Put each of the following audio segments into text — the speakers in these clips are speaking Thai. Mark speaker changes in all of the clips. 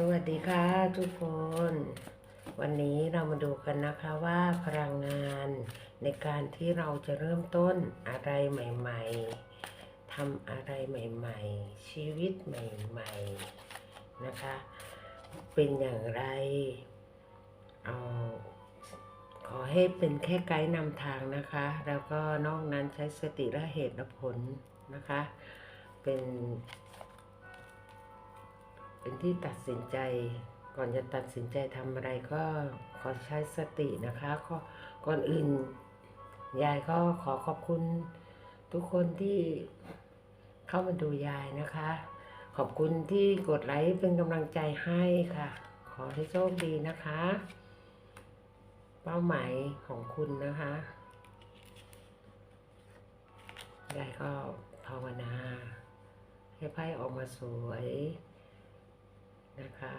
Speaker 1: สวัสดีค่ะทุกคน วันนี้เรามาดูกันนะคะว่าพลังงานในการที่เราจะเริ่มต้นอะไรใหม่ๆทำอะไรใหม่ๆ ชีวิตใหม่ๆนะคะ เป็นอย่างไรเอาขอให้เป็นแค่ไกด์นำทางนะคะ แล้วก็นอกนั้นใช้สติและเหตุและผลนะคะ เป็น เป็นที่ตัดสินใจก่อนจะตัดสินใจทำอะไรก็ขอใช้สตินะคะก็ก่อนอื่น ยายก็ขอขอบคุณทุกคนที่เข้ามาดูยายนะคะ ขอบคุณที่กดไลค์เป็นกำลังใจให้ค่ะ ขอให้โชคดีนะคะ เป้าหมายของคุณนะคะ ยายก็ภาวนาให้ไพ่ออกมาสวย นะคะ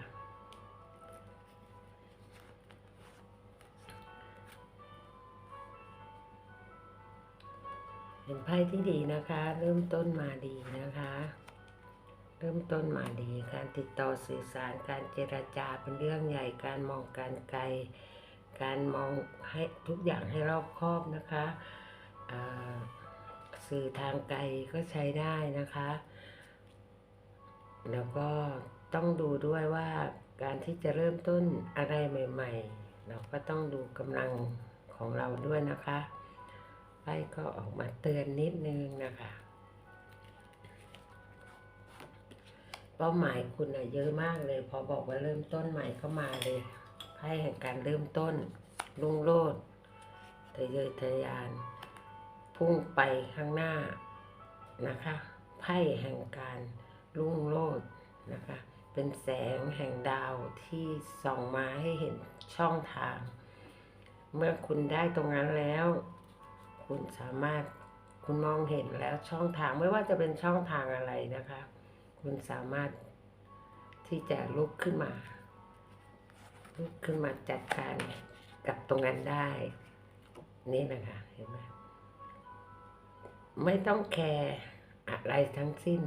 Speaker 1: เป็นไพ่ที่ดีนะคะ เริ่มต้นมาดีนะคะ เริ่มต้นมาดีการติดต่อสื่อสารการเจรจาเป็นเรื่องใหญ่การมองการไกล การมองให้ทุกอย่างให้รอบคอบนะคะสื่อทางไกลก็ใช้ได้นะคะ แล้วก็ ต้องดูด้วยว่าการที่จะเริ่มต้นอะไรใหม่ ๆ เราก็ต้องดูกำลังของเราด้วยนะคะไพ่ก็ออกมาเตือนนิดนึงนะคะ เป้าหมายคุณอะเยอะมากเลย พอบอกว่าเริ่มต้นใหม่ก็มาเลยไพ่แห่งการเริ่มต้นรุ่งโรจน์ทะเยอทะยาน พุ่งไปข้างหน้านะคะไพ่แห่งการรุ่งโรจน์นะคะ เป็นแสงแห่งดาวที่ส่องมาให้เห็นช่องทาง เมื่อคุณได้ตรงนั้นแล้ว คุณสามารถคุณมองเห็นแล้วช่องทางไม่ว่าจะเป็นช่องทางอะไรนะคะ คุณสามารถที่จะลุกขึ้นมาลุกขึ้นมาจัดการกับตรงนั้นได้ นี่นะคะเห็นไหมไม่ต้องแคร์ อะไรทั้งสิ้น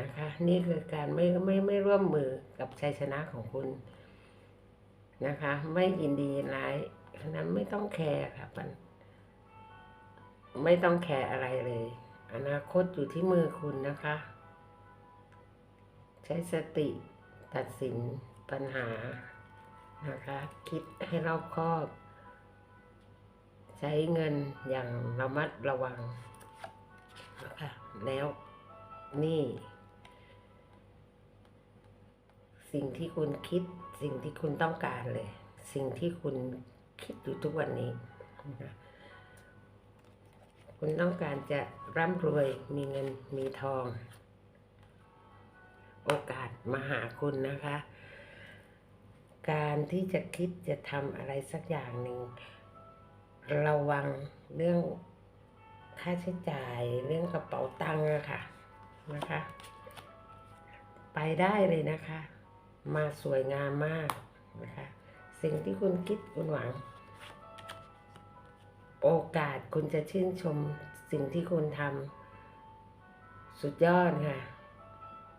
Speaker 1: นะคะ นี่คือการไม่ไม่ไม่ร่วมมือกับชัยชนะของคุณนะคะ ไม่ยินดีนร้ายฉะนั้นไม่ต้องแคร์ค่ะมันไม่ต้องแคร์อะไรเลย อนาคตอยู่ที่มือคุณนะคะ ใช้สติตัดสินปัญหานะคะ คิดให้รอบคอบ ใช้เงินอย่างระมัดระวังนะคะแล้ว นี่ สิ่งที่คุณคิด สิ่งที่คุณต้องการเลย สิ่งที่คุณคิดอยู่ทุกวันนี้นะคุณต้องการจะร่ำรวยมีเงินมีทอง โอกาสมาหาคุณนะคะ การที่จะคิดจะทำอะไรสักอย่างหนึ่ง ระวังเรื่องค่าใช้จ่ายเรื่องกระเป๋าตังค์อะค่ะ นะคะ ไปได้เลยนะคะ มาสวยงามมากนะคะ สิ่งที่คุณคิดคุณหวัง โอกาสคุณจะชื่นชมสิ่งที่คุณทำสุดยอดค่ะ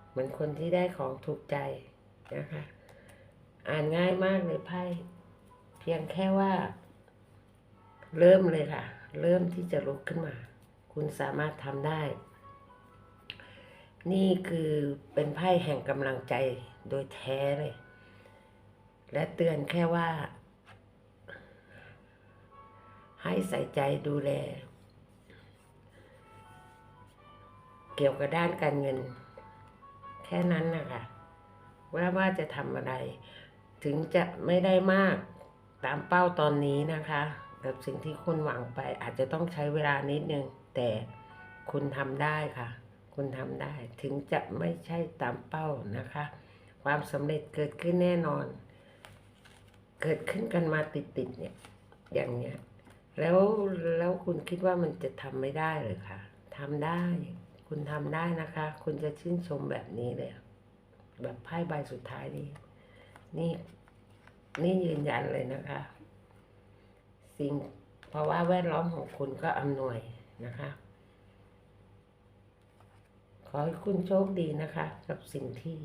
Speaker 1: เหมือนคนที่ได้ของถูกใจนะคะ อ่านง่ายมากเลยไพ่เพียงแค่ว่า เริ่มเลยค่ะ เริ่มที่จะลุกขึ้นมา คุณสามารถทำได้ นี่คือเป็นไพ่แห่งกำลังใจโดยแท้เลย และเตือนแค่ว่า ให้ใส่ใจดูแล เกี่ยวกับด้านการเงิน แค่นั้นนะคะว่าว่าจะทำอะไร ถึงจะไม่ได้มากตามเป้าตอนนี้นะคะ กับสิ่งที่คุณหวังไปอาจจะต้องใช้เวลานิดนึง แต่คุณทำได้ค่ะ คุณทำได้ ถึงจะไม่ใช่ตามเป้านะคะ ความสำเร็จเกิดขึ้นแน่นอน เกิดขึ้นกันมาติดๆเนี่ย อย่างเนี้ย แล้วแล้วคุณคิดว่ามันจะทำไม่ได้เลยค่ะทำได้ คุณทำได้นะคะ คุณจะชื่นชมแบบนี้เลย แบบไพ่ใบสุดท้ายนี้ นี่นี่ยืนยันเลยนะคะ สิ่งเพราะว่าแวดล้อมของคุณก็อำนวยนะคะ ขอให้คุณโชคดีนะคะ กับสิ่งที่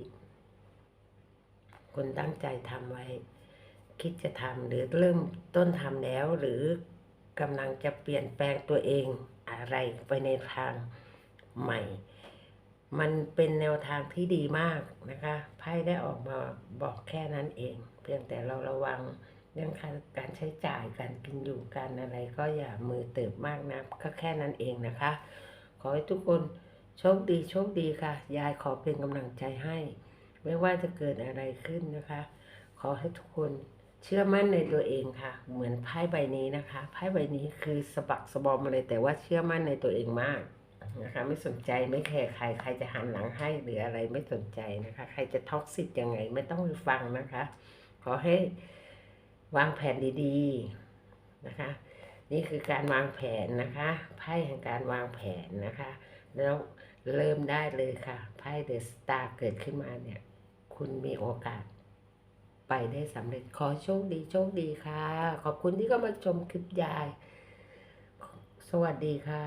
Speaker 1: คุณตั้งใจทำไว้ คิดจะทำหรือเริ่มต้นทำแล้ว หรือกำลังจะเปลี่ยนแปลงตัวเองอะไรไปในทางใหม่ มันเป็นแนวทางที่ดีมากนะคะไพ่ได้ออกมาบอกแค่นั้นเอง เพียงแต่เราระวังเรื่องการใช้จ่ายการกินอยู่การอะไรก็อย่ามือเติบมากนะก็แค่นั้นเองนะคะ ขอให้ทุกคน โชคดีโชคดีค่ะ ยายขอเป็นกำลังใจให้ ไม่ว่าจะเกิดอะไรขึ้นนะคะ ขอให้ทุกคนเชื่อมั่นในตัวเองค่ะ เหมือนไพ่ใบนี้นะคะไพ่ใบนี้คือสะบักสะบอมมาเลยแต่ว่าเชื่อมั่นในตัวเองมากนะคะ ไม่สนใจไม่แคร์ใคร ใครจะหันหลังให้หรืออะไรไม่สนใจนะคะ ใครจะท็อกซิกยังไงไม่ต้องไปฟังนะคะ ขอให้วางแผนดีๆนะคะ นี่คือการวางแผนนะคะไพ่แห่งการวางแผนนะคะ แล้ว เริ่มได้เลยค่ะไพ่เดอะสตาร์เกิดขึ้นมาเนี่ย คุณมีโอกาส ไปได้สำเร็จขอโชคดีโชคดีค่ะ ขอบคุณที่เข้ามาชมคลิปยาย สวัสดีค่ะ